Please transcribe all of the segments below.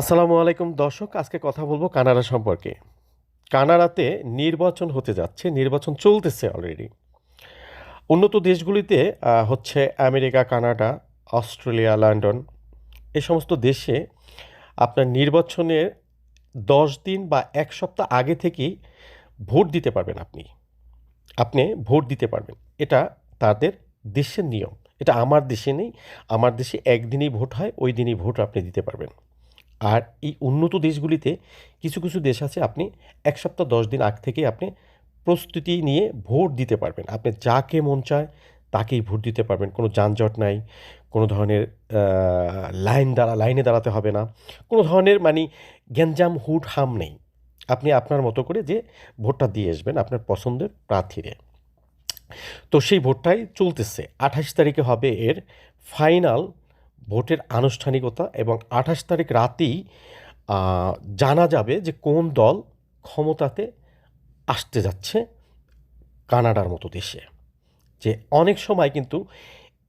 আসসালামু আলাইকুম দর্শক, আজকে কথা বলব কানাডা সম্পর্কে। কানাডাতে নির্বাচন হতে যাচ্ছে, নির্বাচন চলতেছে অলরেডি উন্নত দেশগুলিতে হচ্ছে আমেরিকা, কানাডা, অস্ট্রেলিয়া, লন্ডন এই সমস্ত দেশে আপনার নির্বাচনের দশ দিন বা এক সপ্তাহ আগে থেকেই ভোট দিতে পারবেন আপনি। আপনি ভোট দিতে পারবেন। এটা তাদের দেশের নিয়ম। এটা আমার দেশে নেই, আমার দেশে একদিনই ভোট হয়, ওই দিনই ভোট আপনি দিতে পারবেন। আর এই উন্নত দেশগুলিতে কিছু কিছু দেশ আছে, আপনি এক সপ্তাহ দশ দিন আগ থেকে আপনি প্রস্তুতি নিয়ে ভোট দিতে পারবেন। আপনি যাকে মন চায় তাকেই ভোট দিতে পারবেন। কোনো যানজট নাই, কোনো ধরনের লাইন দাঁড়া, লাইনে দাঁড়াতে হবে না। কোনো ধরনের মানে গ্যাঞ্জাম, হুট, হাম নেই। আপনি আপনার মতো করে যে ভোটটা দিয়ে আসবেন আপনার পছন্দের প্রার্থীরে। তো সেই ভোটটাই চলতেছে। আঠাশ তারিখে হবে এর ফাইনাল ভোটের আনুষ্ঠানিকতা এবং আঠাশ তারিখ রাতেই জানা যাবে যে কোন দল ক্ষমতাতে আসতে যাচ্ছে কানাডার মতো দেশে। যে অনেক সময় কিন্তু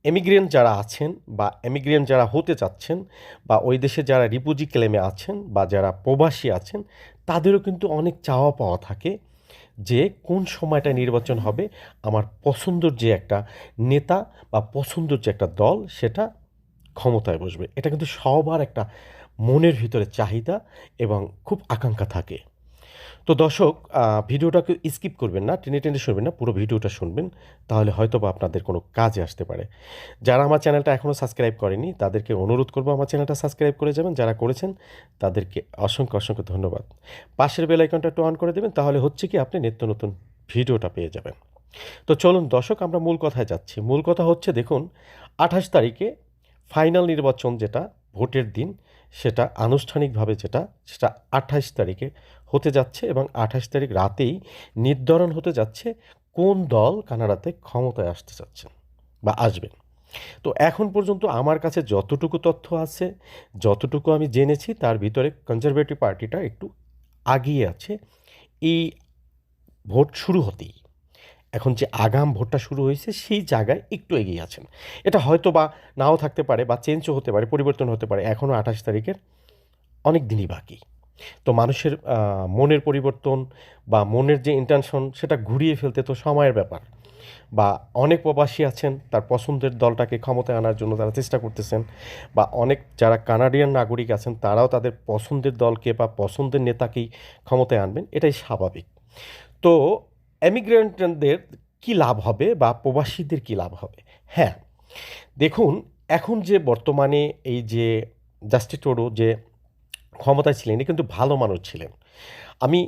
এমিগ্রেন্ট যারা আছেন বা এমিগ্রেন্ট যারা হতে চাচ্ছেন বা ওই দেশে যারা রিপুজি ক্লেমে আছেন বা যারা প্রবাসী আছেন, তাদেরও কিন্তু অনেক চাওয়া পাওয়া থাকে যে কোন সময়টা নির্বাচন হবে। আমার পছন্দর যে একটা নেতা বা পছন্দর যে একটা দল, সেটা ক্ষমতায় বসবে। এটা কিন্তু সবার একটা মনের ভিতরে চাহিদা এবং খুব আকাঙ্ক্ষা থাকে। তো দর্শক ভিডিওটাকে স্কিপ করবেন না, টেনে টেনে শুনবেন না, পুরো ভিডিওটা শুনবেন, তাহলে হয়তো বা আপনাদের কোনো কাজে আসতে পারে। যারা আমার চ্যানেলটা এখনও সাবস্ক্রাইব করেনি, তাদেরকে অনুরোধ করব আমার চ্যানেলটা সাবস্ক্রাইব করে যাবেন। যারা করেছেন, তাদেরকে অসংখ্য অসংখ্য ধন্যবাদ। পাশের বেল আইকনটা একটু অন করে দেবেন, তাহলে হচ্ছে কি আপনি নিত্য নতুন ভিডিওটা পেয়ে যাবেন। তো চলুন দর্শক, আমরা মূল কথায় যাচ্ছি। মূল কথা হচ্ছে, দেখুন, আঠাশ তারিখে ফাইনাল নির্বাচন যেটা, ভোটের দিন, সেটা আনুষ্ঠানিকভাবে যেটা, সেটা আঠাশ তারিখে হতে যাচ্ছে এবং আঠাশ তারিখ রাতেই নির্ধারণ হতে যাচ্ছে কোন দল কানাডাতে ক্ষমতায় আসতে চাচ্ছেন বা আসবেন। তো এখন পর্যন্ত আমার কাছে যতটুকু তথ্য আছে, যতটুকু আমি জেনেছি, তার ভিতরে কনজারভেটিভ পার্টিটা একটু আগিয়ে আছে। এই ভোট শুরু হতেই। এখন যে আগাম ভোটটা শুরু হয়েছে, সেই জায়গায় একটু এগিয়ে আছেন। এটা হয়তো বা নাও থাকতে পারে বা চেঞ্জও হতে পারে, পরিবর্তন হতে পারে। এখনও আঠাশ তারিখের অনেক দিনই বাকি। তো মানুষের মনের পরিবর্তন বা মনের যে ইন্টেনশন সেটা ঘুরিয়ে ফেলতে তো সময়ের ব্যাপার। বা অনেক প্রবাসী আছেন, তার পছন্দের দলটাকে ক্ষমতায় আনার জন্য তারা চেষ্টা করতেছেন। বা অনেক যারা কানাডিয়ান নাগরিক আছেন, তারাও তাদের পছন্দের দলকে বা পছন্দের নেতাকেই ক্ষমতায় আনবেন। এটাই স্বাভাবিক। তো এমিগ্রেন্টদের কী লাভ হবে বা প্রবাসীদের কী লাভ হবে? হ্যাঁ দেখুন, এখন যে বর্তমানে এই যে জাস্টিস টোডো যে ক্ষমতায় ছিলেন এ কিন্তু ভালো মানুষ ছিলেন। আমি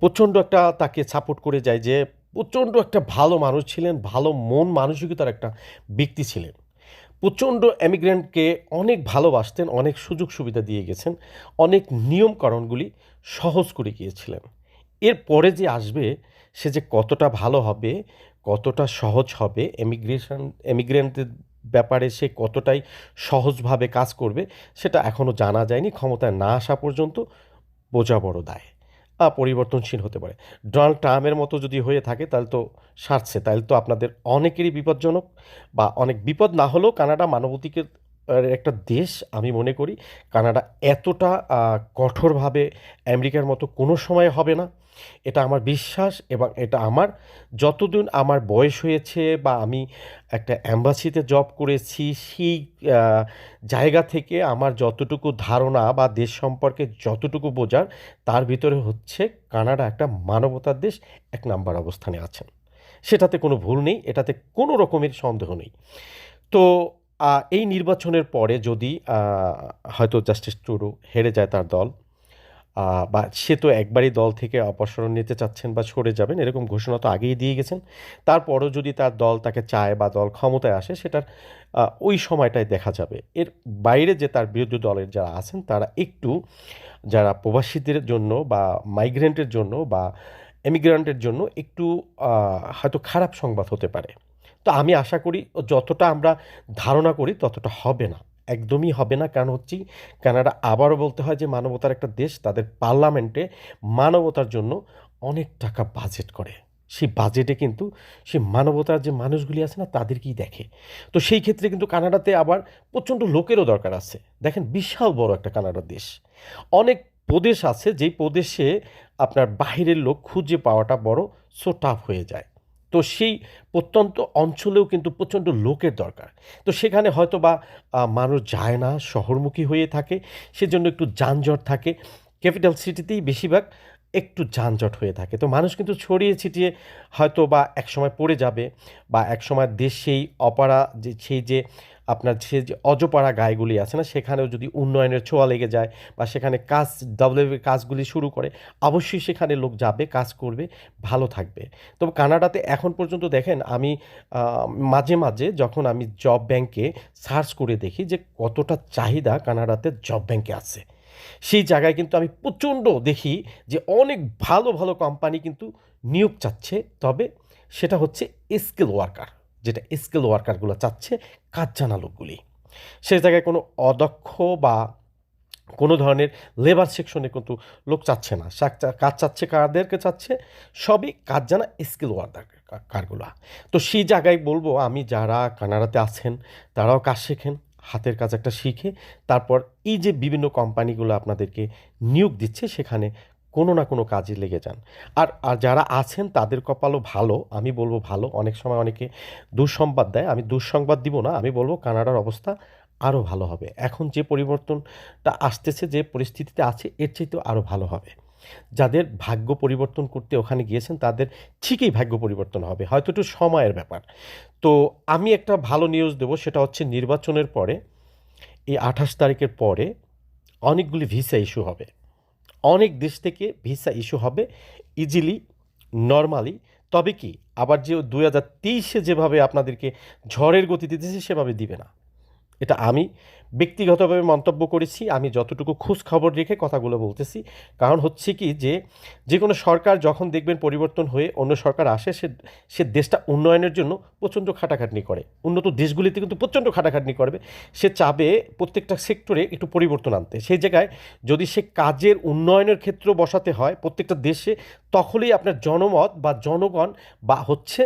প্রচণ্ড একটা তাকে সাপোর্ট করে যাই যে প্রচণ্ড একটা ভালো মানুষ ছিলেন, ভালো মন মানসিকতার একটা ব্যক্তি ছিলেন। প্রচণ্ড এমিগ্রেন্টকে অনেক ভালোবাসতেন, অনেক সুযোগ সুবিধা দিয়ে গেছেন, অনেক নিয়মকরণগুলি সহজ করে গিয়েছিলেন। এর পরে যে আসবে, সে যে কতটা ভালো হবে, কতটা সহজ হবে এমিগ্রেশন এমিগ্রেন্টদের ব্যাপারে সে কতটাই সহজভাবে কাজ করবে, সেটা এখনও জানা যায়নি। ক্ষমতায় না আসা পর্যন্ত বোঝা বড় দায়। পরিবর্তনশীল হতে পারে। ডোনাল্ড ট্রাম্পের মতো যদি হয়ে থাকে, তাহলে তো সারছে, তাহলে তো আপনাদের অনেকেরই বিপজ্জনক বা অনেক বিপদ না হলেও কানাডা মানবাধিকের একটা দেশ, আমি মনে করি। কানাডা এতটা কঠোরভাবে আমেরিকার মতো কোনো সময় হবে না। এটা আমার বিশ্বাস এবং এটা আমার। যতদিন আমার বয়স হয়েছে বা আমি একটা অ্যাম্বাসিতে জব করেছি, সেই জায়গা থেকে আমার যতটুকু ধারণা বা দেশ সম্পর্কে যতটুকু বোঝার, তার ভিতরে হচ্ছে কানাডা একটা মানবতার দেশ, এক নাম্বার অবস্থানে আছেন। সেটাতে কোনো ভুল নেই, এটাতে কোনো রকমের সন্দেহ নেই। তো এই নির্বাচনের পরে যদি হয়তো জাস্টিস টুরু হেরে যায় তার দল বা সে তো একবারই দল থেকে অপসারণ নিতে চাচ্ছেন বা সরে যাবেন, এরকম ঘোষণা তো আগেই দিয়ে গেছেন। তারপরও যদি তার দল তাকে চায় বা দল ক্ষমতায় আসে, সেটার ওই সময়টায় দেখা যাবে। এর বাইরে যে তার বিরোধী দলের যারা আছেন, তারা একটু যারা প্রবাসীদের জন্য বা মাইগ্রেন্টের জন্য বা এমিগ্রান্টের জন্য একটু হয়তো খারাপ সংবাদ হতে পারে। তো আমি আশা করি যতটা আমরা ধারণা করি ততটা হবে না। একদমই হবে না। কারণ হচ্ছে কানাডা আবারও বলতে হয় যে মানবতার একটা দেশ, তাদের পার্লামেন্টে মানবতার জন্য অনেক টাকা বাজেট করে। সেই বাজেটে কিন্তু সেই মানবতার যে মানুষগুলি আছে না, তাদেরকেই দেখে। তো সেই ক্ষেত্রে কিন্তু কানাডাতে আবার প্রচণ্ড লোকেরও দরকার আছে। দেখেন, বিশাল বড় একটা কানাডা দেশ। অনেক প্রদেশ আছে, যেই প্রদেশে আপনার বাহিরের লোক খুঁজে পাওয়াটা বড় সো টাফ হয়ে যায়। তো সেই প্রত্যন্ত অঞ্চলেও কিন্তু প্রচণ্ড লোকের দরকার। তো সেখানে হয়তো বা মানুষ যায় না, শহরমুখী হয়ে থাকে, সেজন্য একটু যানজট থাকে। ক্যাপিটাল সিটিতেই বেশিরভাগ একটু যানজট হয়ে থাকে। তো মানুষ কিন্তু ছড়িয়ে ছিটিয়ে হয়তো বা একসময় পড়ে যাবে বা একসময় দেশ সেই অপারা, যে, সেই যে আপনার সে যে অজপাড়া গায়েগুলি আছে না, সেখানেও যদি উন্নয়নের ছোঁয়া লেগে যায় বা সেখানে কাজ ডেভেলপের কাজগুলি শুরু করে, অবশ্যই সেখানে লোক যাবে, কাজ করবে, ভালো থাকবে। তবে কানাডাতে এখন পর্যন্ত দেখেন, আমি মাঝে মাঝে যখন আমি জব ব্যাংকে সার্চ করে দেখি যে কতটা চাহিদা কানাডাতে জব ব্যাংকে আছে, সেই জায়গায় কিন্তু আমি প্রচণ্ড দেখি যে অনেক ভালো ভালো কোম্পানি কিন্তু নিয়োগ চাচ্ছে। তবে সেটা হচ্ছে স্কিল ওয়ার্কার। যেটা স্কিল ওয়ার্কারগুলো চাচ্ছে কাজ জানা লোকগুলি। সে জায়গায় কোনো অদক্ষ বা কোনো ধরনের লেবার সেকশনে কিন্তু লোক চাচ্ছে না। কাজ চাচ্ছে কাদেরকে চাচ্ছে? সবই কাজ জানা স্কিল ওয়ার্কার কারগুলা। তো সেই জায়গায় বলব, আমি যারা কানাডাতে আছেন, তারাও কাজ শেখেন, হাতের কাজ একটা শিখে, তারপর এই যে বিভিন্ন কোম্পানিগুলো আপনাদেরকে নিয়োগ দিচ্ছে, সেখানে কোনো না কোনো কাজে লেগে যান। আর আর যারা আছেন তাদের কপালও ভালো, আমি বলব ভালো। অনেক সময় অনেকে দুঃসংবাদ দেয়, আমি দুঃসংবাদ দিব না, আমি বলব কানাডার অবস্থা আরও ভালো হবে। এখন যে পরিবর্তনটা আসতেছে, যে পরিস্থিতিতে আছে, এর চাইতেও আরও ভালো হবে। যাদের ভাগ্য পরিবর্তন করতে ওখানে গিয়েছেন, তাদের ঠিকই ভাগ্য পরিবর্তন হবে, হয়তো একটু সময়ের ব্যাপার। তো আমি একটা ভালো নিউজ দেবো, সেটা হচ্ছে নির্বাচনের পরে, এই আঠাশ তারিখের পরে অনেকগুলি ভিসা ইস্যু হবে। অনেক দেশ থেকে ভিসা ইস্যু হবে, ইজিলি, নর্মালি। তবে কি, আবার যে দু হাজার তেইশে যেভাবে আপনাদেরকে ঝড়ের গতি দিতেছে, সেভাবে দিবে না। এটা আমি ব্যক্তিগতভাবে মন্তব্য করেছি, আমি যতটুকু খোঁজ খবর রেখে কথাগুলো বলতেছি। কারণ হচ্ছে কি যে যে কোনো সরকার যখন দেখবেন পরিবর্তন হয়ে অন্য সরকার আসে, সে সে দেশটা উন্নয়নের জন্য প্রচণ্ড খাটাখাটনি করে। উন্নত দেশগুলিতে কিন্তু প্রচণ্ড খাটাখাটনি করবে। সে চাবে প্রত্যেকটা সেক্টরে একটু পরিবর্তন আনতে। সেই জায়গায় যদি সে কাজের উন্নয়নের ক্ষেত্র বসাতে হয় প্রত্যেকটা দেশে, তখনই আপনার জনমত বা জনগণ বা হচ্ছে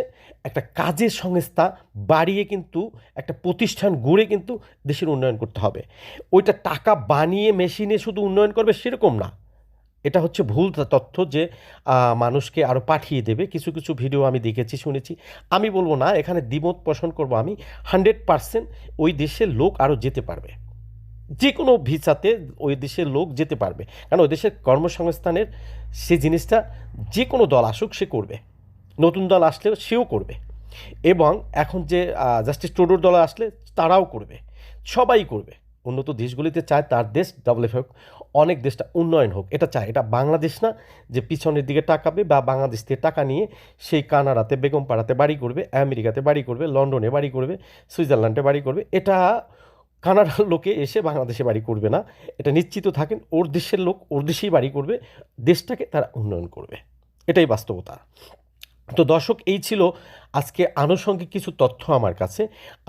একটা কাজের সংস্থা বাড়িয়ে কিন্তু একটা প্রতিষ্ঠান গড়ে কিন্তু দেশের উন্নয়ন করতে হবে। ওইটা টাকা বানিয়ে মেশিনে শুধু উন্নয়ন করবে সেরকম না। এটা হচ্ছে ভুল তথ্য যে মানুষকে আরও পাঠিয়ে দেবে। কিছু কিছু ভিডিও আমি দেখেছি, শুনেছি। আমি বলব না, এখানে দ্বিমত পোষণ করব আমি। হান্ড্রেড পারসেন্ট ওই দেশের লোক আরও যেতে পারবে। যে কোনো ভিসাতে ওই দেশের লোক যেতে পারবে। কারণ ওই দেশের কর্মসংস্থানের সে জিনিসটা যে কোনো দল আসুক, সে করবে। নতুন দল আসলেও সেও করবে। এবং এখন যে জাস্টিস টুডোর দল আসলে তারাও করবে। সবাই করবে। উন্নত দেশগুলিতে চায় তার দেশ ডেভেলপ হোক, অনেক দেশটা উন্নয়ন হোক, এটা চায়। এটা বাংলাদেশ না যে পিছনের দিকে টাকাবে বা বাংলাদেশ থেকে টাকা নিয়ে সেই কানাডাতে, বেগমপাড়াতে বাড়ি করবে, আমেরিকাতে বাড়ি করবে, লন্ডনে বাড়ি করবে, সুইজারল্যান্ডে বাড়ি করবে। এটা কানাডার লোকে এসে বাংলাদেশে বাড়ি করবে না। এটা নিশ্চিত থাকেন, ওর দেশের লোক ওর দেশেই বাড়ি করবে, দেশটাকে তারা উন্নয়ন করবে। এটাই বাস্তবতা। তো দর্শক, এই ছিল আজকে আনুষঙ্গিক কিছু তথ্য আমার কাছে।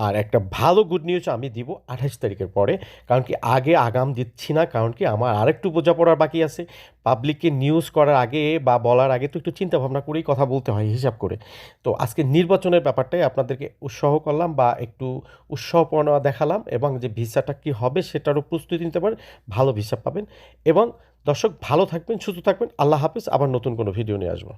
আর একটা ভালো গুড নিউজ আমি দিব আঠাশ তারিখের পরে, কারণ কি আগে আগাম দিচ্ছি না, কারণ কি আমার আরেকটু বোঝাপড়ার বাকি আছে। পাবলিককে নিউজ করার আগে বা বলার আগে তো একটু চিন্তা ভাবনা করেই কথা বলতে হয়, হিসাব করে। তো আজকে নির্বাচনের ব্যাপারটাই আপনাদেরকে উৎসাহ করলাম বা একটু উৎসাহপনা দেখালাম এবং যে ভিসাটা কি হবে সেটারও প্রস্তুতি নিতে পারেন, ভালো ভিসা পাবেন। এবং দর্শক, ভালো থাকবেন, সুস্থ থাকবেন। আল্লাহ হাফিজ, আবার নতুন কোনো ভিডিও নিয়ে আসব।